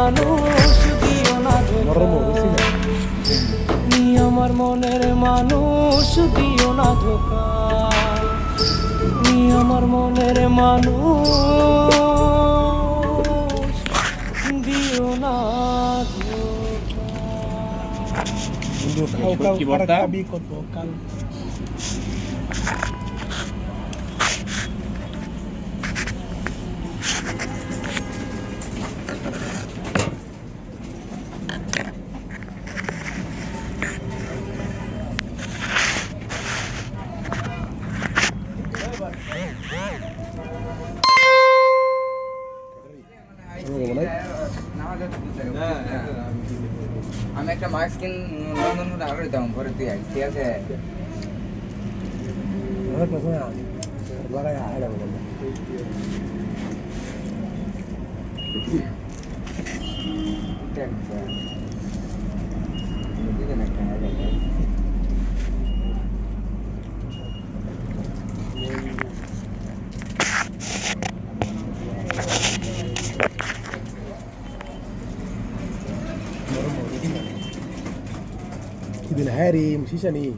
মানুষ দিও না তুমি আমার মনের মানুষ দিও না ধোকা তুমি আমার মনের মানুষ দিও না ধোকা কি বর্তা আমি একটা মাস্ক কিন লন্ডন মধ্যে আগে দিতাম পরে তুই আইস ঠিক আছে ঠিক আছে। كده نهاري مشيش أنا. إيه